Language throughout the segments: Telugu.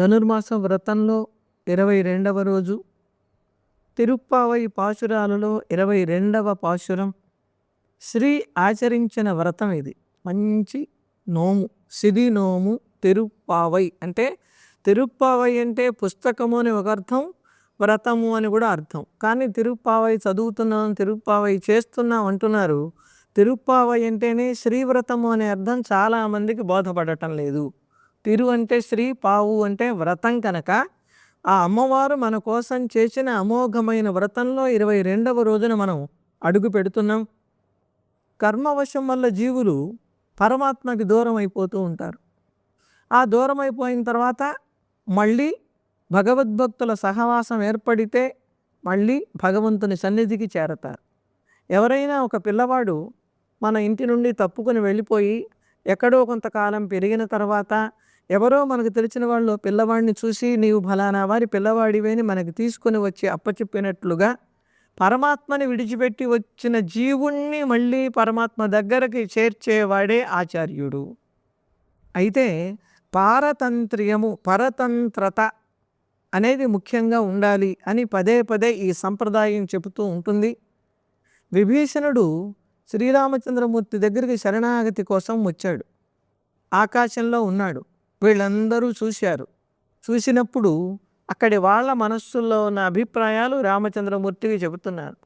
ధనుర్మాస వ్రతంలో ఇరవై రెండవ రోజు తిరుప్పావై పాశురాలలో ఇరవై రెండవ పాశురం శ్రీ ఆచరించిన వ్రతం ఇది. మంచి నోము సిది నోము తిరుప్పావై అంటే తిరుప్పావై అంటే పుస్తకము అని ఒక అర్థం వ్రతము అని కూడా అర్థం. కానీ తిరుప్పావై చదువుతున్నాం తిరుప్పావై చేస్తున్నాం అంటున్నారు. తిరుప్పావై అంటేనే శ్రీవ్రతము అనే అర్థం చాలామందికి బోధపడటం లేదు. తిరు అంటే శ్రీ పావు అంటే వ్రతం కనుక ఆ అమ్మవారు మన కోసం చేసిన అమోఘమైన వ్రతంలో ఇరవై రెండవ రోజున మనం అడుగు పెడుతున్నాం. కర్మవశం వల్ల జీవులు పరమాత్మకి దూరం అయిపోతూ ఉంటారు. ఆ దూరం అయిపోయిన తర్వాత మళ్ళీ భగవద్భక్తుల సహవాసం ఏర్పడితే మళ్ళీ భగవంతుని సన్నిధికి చేరతారు. ఎవరైనా ఒక పిల్లవాడు మన ఇంటి నుండి తప్పుకొని వెళ్ళిపోయి ఎక్కడో కొంతకాలం పెరిగిన తర్వాత ఎవరో మనకు తెలిసిన వాళ్ళు పిల్లవాడిని చూసి నీవు ఫలానా వారి పిల్లవాడివేని మనకి తీసుకొని వచ్చి అప్పచెప్పినట్లుగా పరమాత్మని విడిచిపెట్టి వచ్చిన జీవుణ్ణి మళ్ళీ పరమాత్మ దగ్గరకి చేర్చేవాడే ఆచార్యుడు. అయితే పారతంత్ర్యము పరతంత్రత అనేది ముఖ్యంగా ఉండాలి అని పదే పదే ఈ సంప్రదాయం చెబుతూ ఉంటుంది. విభీషణుడు శ్రీరామచంద్రమూర్తి దగ్గరికి శరణాగతి కోసం వచ్చాడు. ఆకాశంలో ఉన్నాడు. వీళ్ళందరూ చూశారు. చూసినప్పుడు అక్కడి వాళ్ళ మనస్సుల్లో ఉన్న అభిప్రాయాలు రామచంద్రమూర్తికి చెబుతున్నారు.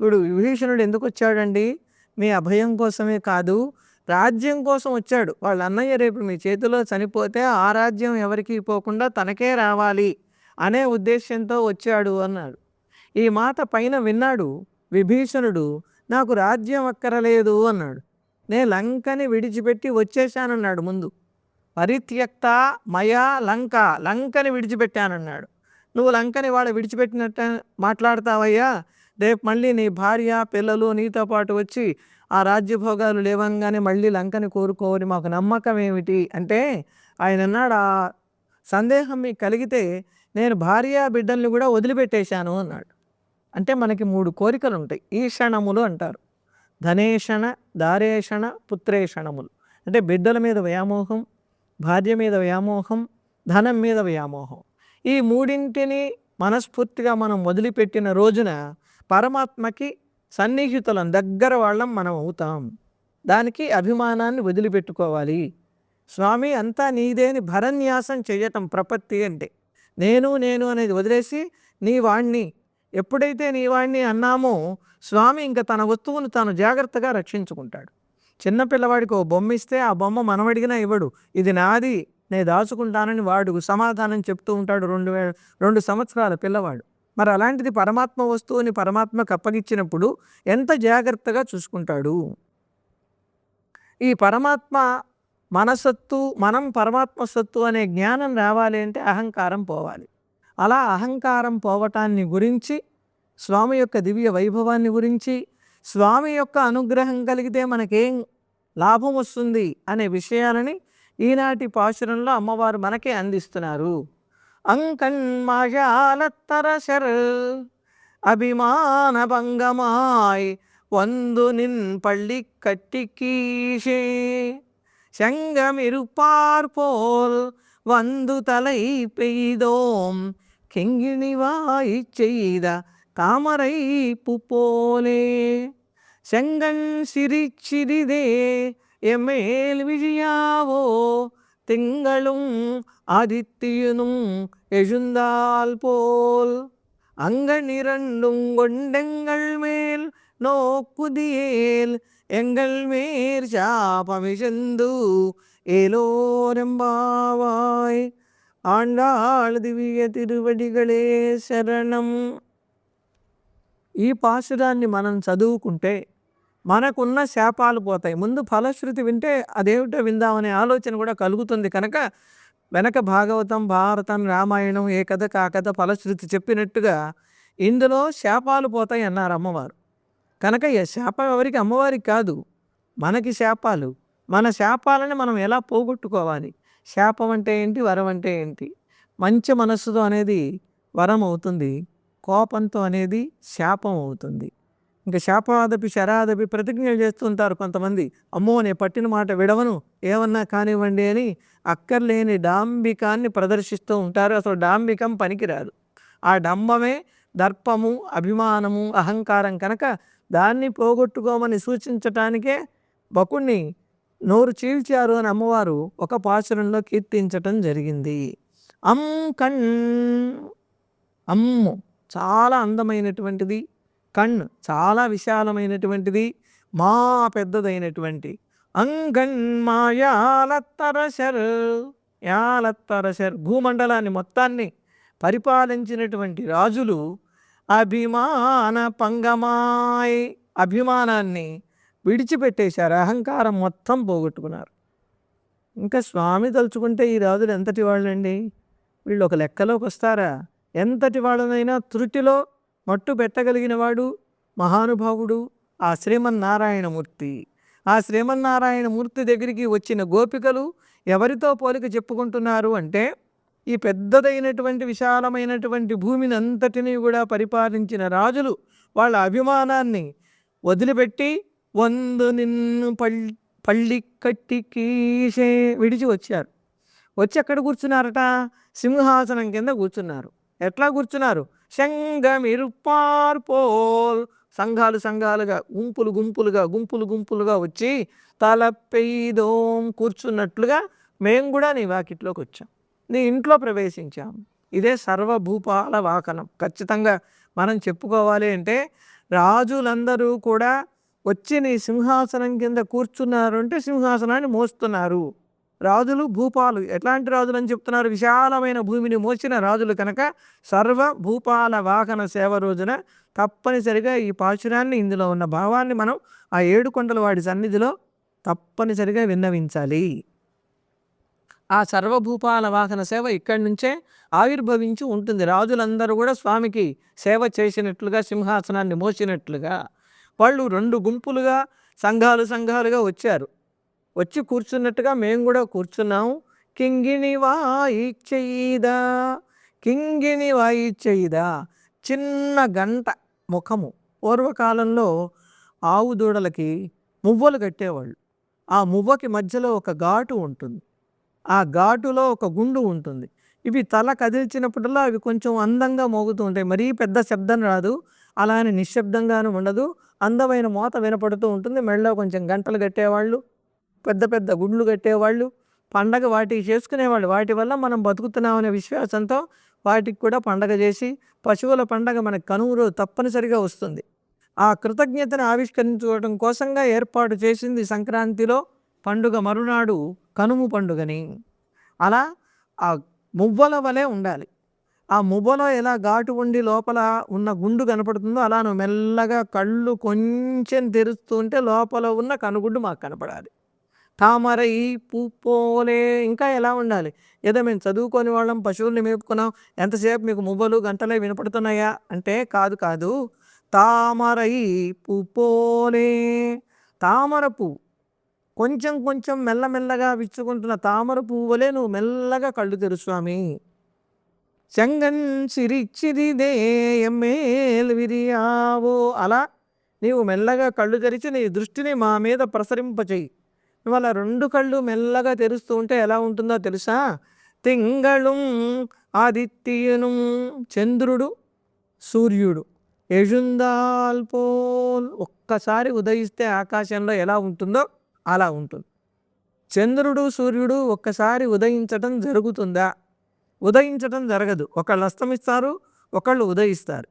వీడు విభీషణుడు ఎందుకు వచ్చాడండి? మీ అభయం కోసమే కాదు రాజ్యం కోసం వచ్చాడు. వాళ్ళ అన్నయ్య రేపు మీ చేతిలో చనిపోతే ఆ రాజ్యం ఎవరికి పోకుండా తనకే రావాలి అనే ఉద్దేశంతో వచ్చాడు అన్నాడు. ఈ మాట పైన విన్నాడు విభీషణుడు నాకు రాజ్యం అక్కరలేదు అన్నాడు. నేను లంకని విడిచిపెట్టి వచ్చేశానన్నాడు ముందు. పరిత్యక్త మయా లంక లంకని విడిచిపెట్టానన్నాడు. నువ్వు లంకని వాడు విడిచిపెట్టినట్ట మాట్లాడతావయ్యా? రేపు మళ్ళీ నీ భార్య పిల్లలు నీతో పాటు వచ్చి ఆ రాజ్యభోగాలు లేవంగానే మళ్ళీ లంకని కోరుకోవని మాకు నమ్మకం ఏమిటి అంటే ఆయన అన్నాడు ఆ సందేహం మీకు కలిగితే నేను భార్య బిడ్డల్ని కూడా వదిలిపెట్టేశాను అన్నాడు. అంటే మనకి మూడు కోరికలు ఉంటాయి ఈషణములు అంటారు. ధనేషణ దారేషణ పుత్రేషణములు. అంటే బిడ్డల మీద వ్యామోహం భార్య మీద వ్యామోహం ధనం మీద వ్యామోహం. ఈ మూడింటిని మనస్ఫూర్తిగా మనం వదిలిపెట్టిన రోజున పరమాత్మకి సన్నిహితులం దగ్గర వాళ్ళం మనం అవుతాం. దానికి అభిమానాన్ని వదిలిపెట్టుకోవాలి. స్వామి అంతా నీదేని భరన్యాసం చేయటం ప్రపత్తి అంటే. నేను నేను అనేది వదిలేసి నీ వాణ్ణి ఎప్పుడైతే నీ అన్నామో స్వామి ఇంకా తన వస్తువును తాను జాగ్రత్తగా రక్షించుకుంటాడు. చిన్న పిల్లవాడికి ఓ బొమ్మ ఇస్తే ఆ బొమ్మ మనమడిగినా ఇవ్వడు. ఇది నాది నేను దాచుకుంటానని వాడు సమాధానం చెప్తూ ఉంటాడు రెండు వే రెండు సంవత్సరాల పిల్లవాడు. మరి అలాంటిది పరమాత్మ వస్తువుని పరమాత్మకు అప్పగించినప్పుడు ఎంత జాగ్రత్తగా చూసుకుంటాడు? ఈ పరమాత్మ మనసత్తు మనం పరమాత్మ సత్తు అనే జ్ఞానం రావాలి అంటే అహంకారం పోవాలి. అలా అహంకారం పోవటాన్ని గురించి స్వామి యొక్క దివ్య వైభవాన్ని గురించి స్వామి యొక్క అనుగ్రహం కలిగితే మనకేం లాభం వస్తుంది అనే విషయాలని ఈనాటి పాశురంలో అమ్మవారు మనకే అందిస్తున్నారు అంకన్మాయాలత్తరశర్ అభిమాన భంగమాయ్ వందు నిన్ పళ్ళి కట్టికీషే செங்கமிருப்பார்போல் வந்து தலை பெய்தோம் കിങ്ങിണിവായി ചെയ്ത താമരൈ പോലെ ശങ്കൻ ചിരിച്ചിരിതേ എമേൽ വിഴിയാവോ തിങ്കളും ആദിത്യനും എഴുന്താൽ പോൽ. അങ്കണിരണ്ടും കൊണ്ടെങ്ങൾ മേൽ നോക്കുതിയേൽ എങ്കൾ മേർ ശാപമിശന്തു ഏലോരമ്പാവായ് ஆண்டாள் திவ்ய తిరువడిగలే శరణం. ఈ పాశురాన్ని మనం చదువుకుంటే మనకున్న శాపాలు పోతాయి. ముందు ఫలశ్రుతి వింటే అదేమిటో విందామనే ఆలోచన కూడా కలుగుతుంది కనుక వెనక భాగవతం భారతం రామాయణం ఏ కథ కా కథ ఫలశ్రుతి చెప్పినట్టుగా ఇందులో శాపాలు పోతాయి అన్నారు అమ్మవారు. కనుక ఈ శాపం ఎవరికి అమ్మవారికి కాదు మనకి శాపాలు. మన శాపాలని మనం ఎలా పోగొట్టుకోవాలి? శాపం అంటే ఏంటి? వరం అంటే ఏంటి? మంచి మనస్సుతో అనేది వరం అవుతుంది. కోపంతో అనేది శాపం అవుతుంది. ఇంకా శాపాదపి శరాదపి ప్రతిజ్ఞలు చేస్తుంటారు కొంతమంది. అమ్మో నేను పట్టిన మాట విడవను ఏమన్నా కానివ్వండి అని అక్కర్లేని డాంబికాన్ని ప్రదర్శిస్తూ ఉంటారు. అసలు డాంబికం పనికిరాదు. ఆ డంబమే దర్పము అభిమానము అహంకారం కనుక దాన్ని పోగొట్టుకోమని సూచించటానికే బకుణ్ణి నోరు చీల్చారు అని అమ్మవారు ఒక పాశురంలో కీర్తించటం జరిగింది. అమ్ కణ్ అమ్ము చాలా అందమైనటువంటిది. కణ్ చాలా విశాలమైనటువంటిది. మా పెద్దదైనటువంటి. అంగన్ మాయాలత్తరశర్ యాలత్తరసర్ భూమండలాన్ని మొత్తాన్ని పరిపాలించినటువంటి రాజులు అభిమాన పంగమాయ్ అభిమానాన్ని విడిచిపెట్టేశారు. అహంకారం మొత్తం పోగొట్టుకున్నారు. ఇంకా స్వామి తలుచుకుంటే ఈ రాజులు ఎంతటి వాళ్ళండి? వీళ్ళు ఒక లెక్కలోకి వస్తారా? ఎంతటి వాళ్ళనైనా త్రుటిలో మట్టు పెట్టగలిగిన వాడు మహానుభావుడు ఆ శ్రీమన్నారాయణమూర్తి. ఆ శ్రీమన్నారాయణమూర్తి దగ్గరికి వచ్చిన గోపికలు ఎవరితో పోలిక చెప్పుకుంటున్నారు అంటే ఈ పెద్దదైనటువంటి విశాలమైనటువంటి భూమిని అంతటినీ కూడా పరిపాలించిన రాజులు వాళ్ళ అభిమానాన్ని వదిలిపెట్టి వందు నిన్ను పల్ పళ్ళి కట్టి కీసే విడిచి వచ్చారు వచ్చి ఎక్కడ కూర్చున్నారట సింహాసనం కింద కూర్చున్నారు ఎట్లా కూర్చున్నారు పోల్ సంఘాలు సంఘాలుగా గుంపులు గుంపులుగా గుంపులు గుంపులుగా వచ్చి తలపెయ్దోం కూర్చున్నట్లుగా మేము కూడా నీ వాకిట్లోకి వచ్చాం నీ ఇంట్లో ప్రవేశించాం ఇదే సర్వభూపాల వాకనం ఖచ్చితంగా మనం చెప్పుకోవాలి అంటే రాజులందరూ కూడా వచ్చి నీ సింహాసనం కింద కూర్చున్నారు అంటే సింహాసనాన్ని మోస్తున్నారు. రాజులు భూపాలు. ఎట్లాంటి రాజులు అని చెప్తున్నారు? విశాలమైన భూమిని మోసిన రాజులు కనుక సర్వ భూపాల వాహన సేవ రోజున తప్పనిసరిగా ఈ పాశురాన్ని ఇందులో ఉన్న భావాన్ని మనం ఆ ఏడు కొండల వాడి సన్నిధిలో తప్పనిసరిగా విన్నవించాలి. ఆ సర్వభూపాల వాహన సేవ ఇక్కడి నుంచే ఆవిర్భవించి ఉంటుంది. రాజులందరూ కూడా స్వామికి సేవ చేసినట్లుగా సింహాసనాన్ని మోసినట్లుగా. వాళ్ళు రెండు గుంపులుగా సంఘాలు సంఘాలుగా వచ్చారు. వచ్చి కూర్చున్నట్టుగా మేము కూడా కూర్చున్నాము కింగిని కింగిణి కింగిని చెయ్యిదా? చిన్న గంట ముఖము. పూర్వకాలంలో ఆవు దూడలకి మువ్వలు కట్టేవాళ్ళు. ఆ మువ్వకి మధ్యలో ఒక ఘాటు ఉంటుంది. ఆ ఘాటులో ఒక గుండు ఉంటుంది. ఇవి తల కదిల్చినప్పుడల్లా అవి కొంచెం అందంగా మోగుతూ ఉంటాయి. మరీ పెద్ద శబ్దం రాదు. అలానే నిశ్శబ్దంగాను ఉండదు. అందమైన మోత వినపడుతూ ఉంటుంది. మెడలో కొంచెం గంటలు కట్టేవాళ్ళు పెద్ద పెద్ద గుండ్లు కట్టేవాళ్ళు పండగ వాటికి చేసుకునేవాళ్ళు. వాటి వల్ల మనం బతుకుతున్నామనే విశ్వాసంతో వాటికి కూడా పండగ చేసి పశువుల పండగ మనకు కనుమరు తప్పనిసరిగా వస్తుంది. ఆ కృతజ్ఞతను ఆవిష్కరించుకోవడం కోసంగా ఏర్పాటు చేసింది సంక్రాంతిలో పండుగ మరునాడు కనుము పండుగని. అలా ఆ మువ్వల వలె ఉండాలి. ఆ ముబలో ఎలా ఘాటు ఉండి లోపల ఉన్న గుండు కనపడుతుందో అలా నువ్వు మెల్లగా కళ్ళు కొంచెం తెరుస్తుంటే లోపల ఉన్న కనుగుడ్డు మాకు కనపడాలి. తామర ఈ ఇంకా ఎలా ఉండాలి? ఏదో మేము చదువుకొని వాళ్ళం పశువుల్ని మేపుకున్నాం ఎంతసేపు మీకు మువ్వలు గంటలే వినపడుతున్నాయా? అంటే కాదు కాదు. తామర ఈ పుప్పోలే తామర పువ్వు. కొంచెం కొంచెం మెల్లమెల్లగా విచ్చుకుంటున్న తామర పువ్వులే నువ్వు మెల్లగా కళ్ళు తెరు స్వామి చెంగన్ సిరిచ్చిరిదే ఎమ్మేలు విరియావో. అలా నీవు మెల్లగా కళ్ళు తెరిచి నీ దృష్టిని మా మీద ప్రసరింపచేయి. ఇవాళ రెండు కళ్ళు మెల్లగా తెరుస్తూ ఉంటే ఎలా ఉంటుందో తెలుసా? తింగళు ఆదిత్యను చంద్రుడు సూర్యుడు ఎజుందాల్పోల్ ఒక్కసారి ఉదయిస్తే ఆకాశంలో ఎలా ఉంటుందో అలా ఉంటుంది. చంద్రుడు సూర్యుడు ఒక్కసారి ఉదయించటం జరుగుతుందా? ఉదయించటం జరగదు. ఒకళ్ళు అస్తమిస్తారు ఒకళ్ళు ఉదయిస్తారు.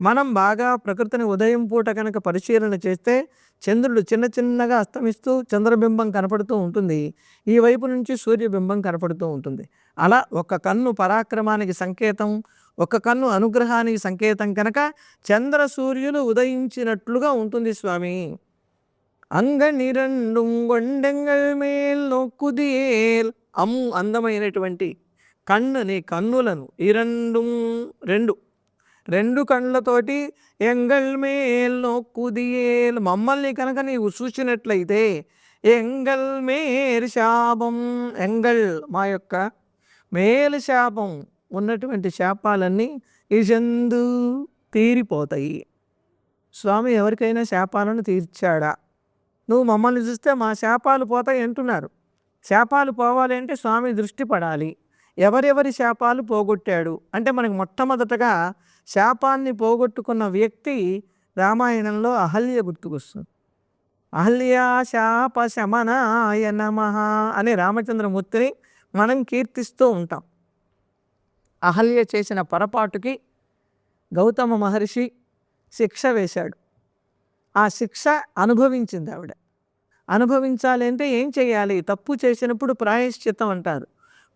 మనం బాగా ప్రకృతిని ఉదయం పూట కనుక పరిశీలన చేస్తే చంద్రుడు చిన్న చిన్నగా అస్తమిస్తూ చంద్రబింబం కనపడుతూ ఉంటుంది. ఈ వైపు నుంచి సూర్యబింబం కనపడుతూ ఉంటుంది. అలా ఒక కన్ను పరాక్రమానికి సంకేతం ఒక కన్ను అనుగ్రహానికి సంకేతం కనుక చంద్ర సూర్యులు ఉదయించినట్లుగా ఉంటుంది స్వామి. అంగ నిరండుం గొండెంగల్ మేల్ నొక్కుదియేల్ అమ్ అందమైనటువంటి కన్ను నీ కన్నులను ఈ రెండు రెండు. రెండు కళ్ళతోటి ఎంగల్ మేల్ నొక్కుదియేల్ మమ్మల్ని కనుక నీవు చూసినట్లయితే ఎంగల్ మేల్ శాపం ఎంగల్ మా యొక్క మేలు శాపం ఉన్నటువంటి శాపాలన్నీ ఇజందు తీరిపోతాయి. స్వామి ఎవరికైనా శాపాలను తీర్చాడా? నువ్వు మమ్మల్ని చూస్తే మా శాపాలు పోతాయి అంటున్నారు. శాపాలు పోవాలి అంటే స్వామి దృష్టి పడాలి. ఎవరెవరి శాపాలు పోగొట్టాడు? అంటే మనకు మొట్టమొదటగా శాపాన్ని పోగొట్టుకున్న వ్యక్తి రామాయణంలో అహల్య గుర్తుకొస్తుంది. అహల్య శాప శమనాయ నమ అనే రామచంద్రమూర్తిని మనం కీర్తిస్తూ ఉంటాం. అహల్య చేసిన పొరపాటుకి గౌతమ మహర్షి శిక్ష వేశాడు. ఆ శిక్ష అనుభవించింది ఆవిడ. అనుభవించాలి అంటే ఏం చేయాలి? తప్పు చేసినప్పుడు ప్రాయశ్చిత్తం అంటారు.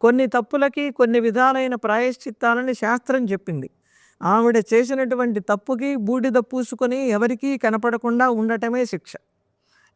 కొన్ని తప్పులకి కొన్ని విధాలైన ప్రాయశ్చిత్తాలని శాస్త్రం చెప్పింది. ఆవిడ చేసినటువంటి తప్పుకి బూడిద పూసుకొని ఎవరికీ కనపడకుండా ఉండటమే శిక్ష.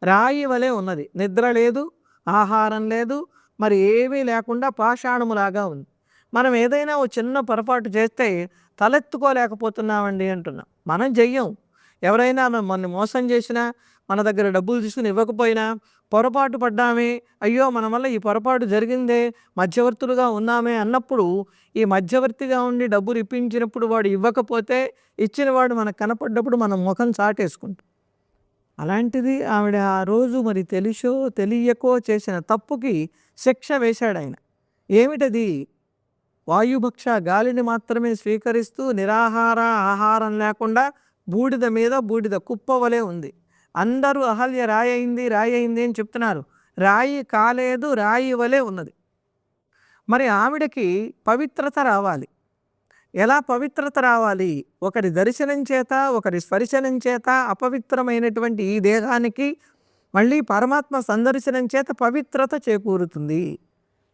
రాయి వలె ఉన్నది. నిద్ర లేదు ఆహారం లేదు మరి ఏమీ లేకుండా పాషాణములాగా ఉంది. మనం ఏదైనా ఓ చిన్న పొరపాటు చేస్తే తలెత్తుకోలేకపోతున్నామండి అంటున్నాం. మనం చెయ్యం ఎవరైనా మనల్ని మోసం చేసినా మన దగ్గర డబ్బులు తీసుకుని ఇవ్వకపోయినా పొరపాటు పడ్డామే అయ్యో మన వల్ల ఈ పొరపాటు జరిగిందే మధ్యవర్తులుగా ఉన్నామే అన్నప్పుడు ఈ మధ్యవర్తిగా ఉండి డబ్బులు ఇప్పించినప్పుడు వాడు ఇవ్వకపోతే ఇచ్చినవాడు మనకు కనపడ్డప్పుడు మనం ముఖం చాటేసుకుంటాం. అలాంటిది ఆవిడ ఆ రోజు మరి తెలుసో తెలియకో చేసిన తప్పుకి శిక్ష వేశాడు ఆయన. ఏమిటది? వాయుభక్ష గాలిని మాత్రమే స్వీకరిస్తూ నిరాహార ఆహారం లేకుండా బూడిద మీద బూడిద కుప్ప వలె ఉంది. అందరూ అహల్య రాయి అయింది రాయి అయింది అని చెప్తున్నారు. రాయి కాలేదు రాయి వలె ఉన్నది. మరి ఆవిడకి పవిత్రత రావాలి. ఎలా పవిత్రత రావాలి? ఒకరి దర్శనం చేత ఒకరి స్పర్శనం చేత అపవిత్రమైనటువంటి ఈ దేహానికి మళ్ళీ పరమాత్మ సందర్శనం చేత పవిత్రత చేకూరుతుంది.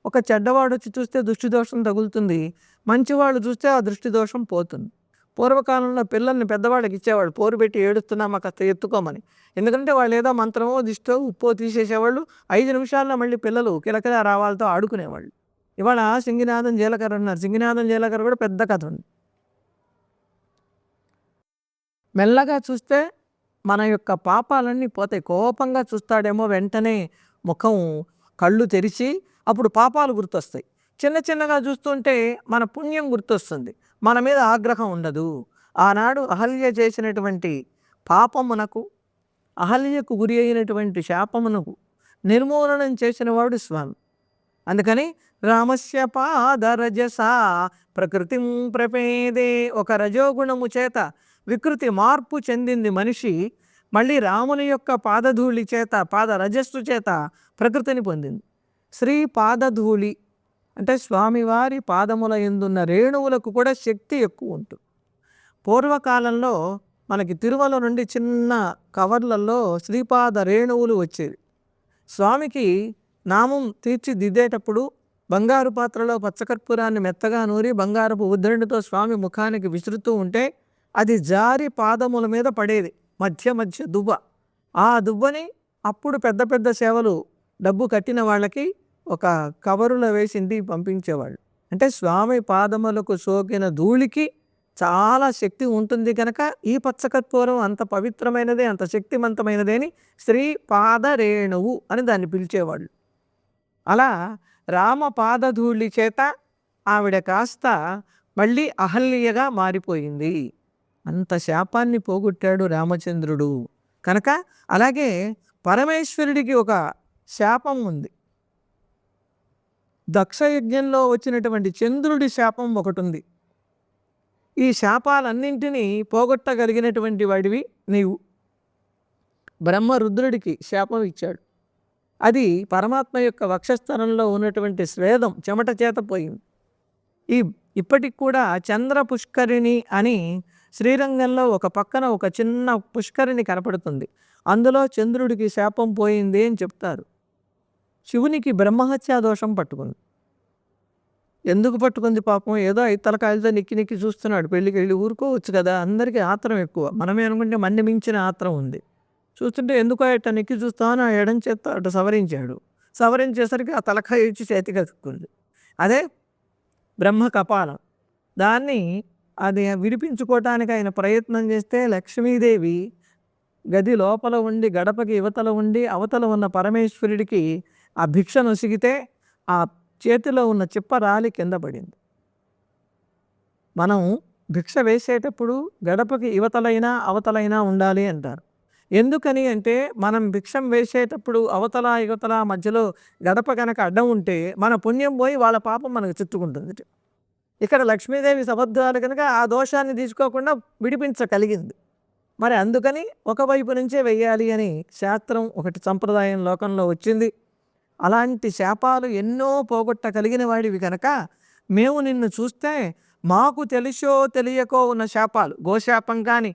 ఒక చెడ్డవాడు వచ్చి చూస్తే దృష్టి దోషం తగులుతుంది. మంచివాళ్ళు చూస్తే ఆ దృష్టి దోషం పోతుంది. పూర్వకాలంలో పిల్లల్ని పెద్దవాళ్ళకి ఇచ్చేవాళ్ళు పోరు పెట్టి ఏడుస్తున్నామా కాస్త ఎత్తుకోమని. ఎందుకంటే వాళ్ళు ఏదో మంత్రమో దిష్టో ఉప్పో తీసేసేవాళ్ళు. ఐదు నిమిషాల్లో మళ్ళీ పిల్లలు కిలకిల రావాలతో ఆడుకునేవాళ్ళు. ఇవాళ సింగినాథం జీలకర్ర అన్నారు. సింగినాథం జీలకర్ర కూడా పెద్ద కథ ఉంది. మెల్లగా చూస్తే మన యొక్క పాపాలన్నీ పోతాయి. కోపంగా చూస్తాడేమో వెంటనే ముఖం కళ్ళు తెరిచి అప్పుడు పాపాలు గుర్తొస్తాయి. చిన్న చిన్నగా చూస్తుంటే మన పుణ్యం గుర్తొస్తుంది. మన మీద ఆగ్రహం ఉండదు. ఆనాడు అహల్య చేసినటువంటి పాపమునకు అహల్యకు గురి అయినటువంటి శాపమునకు నిర్మూలనం చేసిన వాడు స్వామి. అందుకని రామస్య పాదరజస ప్రకృతి ప్రపేదే ఒక రజోగుణము చేత వికృతి మార్పు చెందింది మనిషి మళ్ళీ రాముని యొక్క పాదధూళి చేత పాద రజస్సు చేత ప్రకృతిని పొందింది. శ్రీ పాదధూళి అంటే స్వామివారి పాదముల ఎందున్న రేణువులకు కూడా శక్తి ఎక్కువ ఉంటుంది పూర్వకాలంలో మనకి తిరుమల నుండి చిన్న కవర్లలో శ్రీపాద రేణువులు వచ్చేవి. స్వామికి నామం తీర్చిదిద్దేటప్పుడు బంగారు పాత్రలో పచ్చకర్పూరాన్ని మెత్తగా నూరి బంగారపు ఉద్ధరణితో స్వామి ముఖానికి విసురుతూ ఉంటే అది జారి పాదముల మీద పడేది. మధ్య మధ్య దువ్వ. ఆ దువ్వని అప్పుడు పెద్ద పెద్ద సేవలు డబ్బు కట్టిన వాళ్ళకి ఒక కవరులో వేసి ఇంటికి పంపించేవాళ్ళు. అంటే స్వామి పాదములకు సోకిన ధూళికి చాలా శక్తి ఉంటుంది కనుక ఈ పచ్చకర్పూరం అంత పవిత్రమైనదే అంత శక్తివంతమైనదే అని శ్రీ పాదరేణువు అని దాన్ని పిలిచేవాళ్ళు. అలా రామ పాదధూళి చేత ఆవిడ కాస్త మళ్ళీ అహల్యగా మారిపోయింది. అంత శాపాన్ని పోగొట్టాడు రామచంద్రుడు. కనుక అలాగే పరమేశ్వరుడికి ఒక శాపం ఉంది. దక్షయజ్ఞంలో వచ్చినటువంటి చంద్రుడి శాపం ఒకటి ఉంది ఈ శాపాలన్నింటినీ పోగొట్టగలిగినటువంటి వాడివి నీవు. బ్రహ్మ రుద్రుడికి శాపం ఇచ్చాడు. అది పరమాత్మ యొక్క వక్షస్థలంలో ఉన్నటువంటి స్వేదం చెమట చేత పోయింది. ఈ ఇప్పటికి కూడా చంద్ర పుష్కరిణి అని శ్రీరంగంలో ఒక పక్కన ఒక చిన్న పుష్కరిణి కనపడుతుంది. అందులో చంద్రుడికి శాపం పోయింది అని చెప్తారు. శివునికి బ్రహ్మహత్యా దోషం పట్టుకుంది. ఎందుకు పట్టుకుంది పాపం? ఏదో ఐదు తలకాయలతో నిక్కి నిక్కి చూస్తున్నాడు. పెళ్ళికి వెళ్ళి ఊరుకోవచ్చు కదా. అందరికీ ఆత్రం ఎక్కువ. మనమే అనుకుంటే మన్ని మించిన ఆత్రం ఉంది. చూస్తుంటే ఎందుకో ఇట్ట నిక్కి చూస్తామని ఆ ఎడం చేత అటు సవరించాడు. సవరించేసరికి ఆ తలకాయ ఇచ్చి చేతికి అతుక్కుంది. అదే బ్రహ్మ కపాలం. దాన్ని అది విడిపించుకోవటానికి ఆయన ప్రయత్నం చేస్తే లక్ష్మీదేవి గది లోపల ఉండి గడపకి యువతల ఉండి అవతల ఉన్న పరమేశ్వరుడికి ఆ భిక్ష నొసిగితే ఆ చేతిలో ఉన్న చిప్ప రాలి కింద పడింది. మనం భిక్ష వేసేటప్పుడు గడపకి యువతలైనా అవతలైనా ఉండాలి అంటారు. ఎందుకని అంటే మనం భిక్షం వేసేటప్పుడు అవతల యువతల మధ్యలో గడప కనుక అడ్డం ఉంటే మన పుణ్యం పోయి వాళ్ళ పాపం మనకు చుట్టుకుంటుంది ఇక్కడ లక్ష్మీదేవి సబద్ధాలు కనుక ఆ దోషాన్ని తీసుకోకుండా విడిపించగలిగింది. మరి అందుకని ఒకవైపు నుంచే వెయ్యాలి అని శాస్త్రం ఒకటి సంప్రదాయం లోకంలో వచ్చింది. అలాంటి శాపాలు ఎన్నో పోగొట్టగలిగిన వాడివి కనుక మేము నిన్ను చూస్తే మాకు తెలిసో తెలియకో ఉన్న శాపాలు గోశాపం కానీ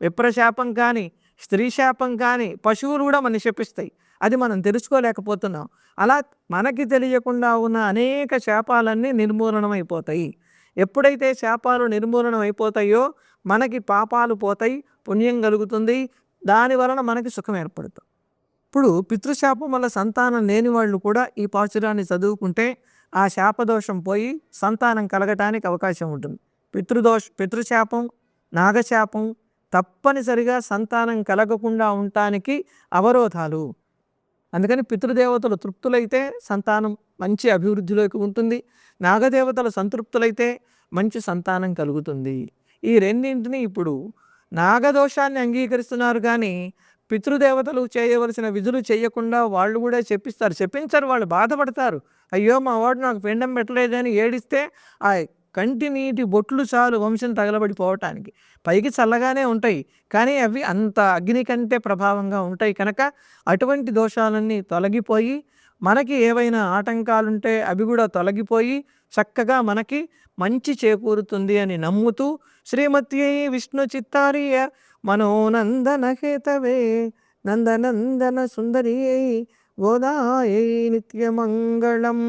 విప్రశాపం కానీ స్త్రీ శాపం కానీ పశువులు కూడా మన శపిస్తాయి. అది మనం తెలుసుకోలేకపోతున్నాం. అలా మనకి తెలియకుండా ఉన్న అనేక శాపాలన్నీ నిర్మూలనమైపోతాయి. ఎప్పుడైతే శాపాలు నిర్మూలనం అయిపోతాయో మనకి పాపాలు పోతాయి పుణ్యం కలుగుతుంది దాని వలన మనకి సుఖం ఏర్పడుతుంది. ఇప్పుడు పితృశాపం వల్ల సంతానం లేని వాళ్ళు కూడా ఈ పాశురాన్ని చదువుకుంటే ఆ శాపదోషం పోయి సంతానం కలగటానికి అవకాశం ఉంటుంది. పితృదోష పితృశాపం నాగశాపం తప్పనిసరిగా సంతానం కలగకుండా ఉండటానికి అవరోధాలు. అందుకని పితృదేవతలు తృప్తులైతే సంతానం మంచి అభివృద్ధిలోకి ఉంటుంది. నాగదేవతలు సంతృప్తులైతే మంచి సంతానం కలుగుతుంది. ఈ రెండింటిని ఇప్పుడు నాగదోషాన్ని అంగీకరిస్తున్నారు కానీ పితృదేవతలు చేయవలసిన విధులు చేయకుండా వాళ్ళు కూడా చెప్పిస్తారు. చెప్పించారు వాళ్ళు బాధపడతారు. అయ్యో మా వాడు నాకు పిండం పెట్టలేదని ఏడిస్తే ఆ కంటి నీటి బొట్లు చాలు వంశం తగలబడిపోవటానికి. పైకి చల్లగానే ఉంటాయి కానీ అవి అంత అగ్ని కంటే ప్రభావంగా ఉంటాయి కనుక అటువంటి దోషాలన్నీ తొలగిపోయి మనకి ఏవైనా ఆటంకాలుంటే అవి కూడా తొలగిపోయి చక్కగా మనకి మంచి చేకూరుతుంది అని నమ్ముతూ శ్రీమతి విష్ణు చిత్తారియ మనోనందన హేతవే నందనందన సుందరియై గోదాయ నిత్యమంగళం.